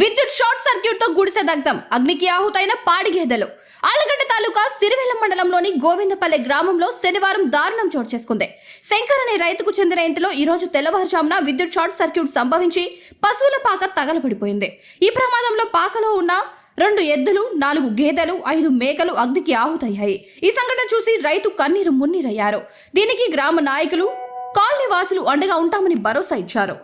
విద్యుత్ షార్ట్ సర్క్యూట్తో గుడిసె దగ్ధం. అగ్నికి ఆహుతైన పాడి గేదెలు. ఆలగడ్డ తాలూకా సిరివెల్ల మండలంలోని గోవిందపల్లె గ్రామంలో శనివారం దారుణం చోటు చేసుకుంది. శంకర్ అనే రైతుకు చెందిన ఇంటిలో ఈ రోజు తెల్లవారుజామున విద్యుత్ షార్ట్ సర్క్యూట్ సంభవించి పశువుల పాక తగలబడిపోయింది. ఈ ప్రమాదంలో పాకలో ఉన్న రెండు ఎద్దులు నాలుగు గేదెలు ఐదు మేకలు అగ్నికి ఆహుతయ్యాయి. ఈ సంఘటన చూసి రైతు కన్నీరు మున్నీరయ్యారు. దీనికి గ్రామ నాయకులు కాలనీ వాసులు అండగా ఉంటామని భరోసా ఇచ్చారు.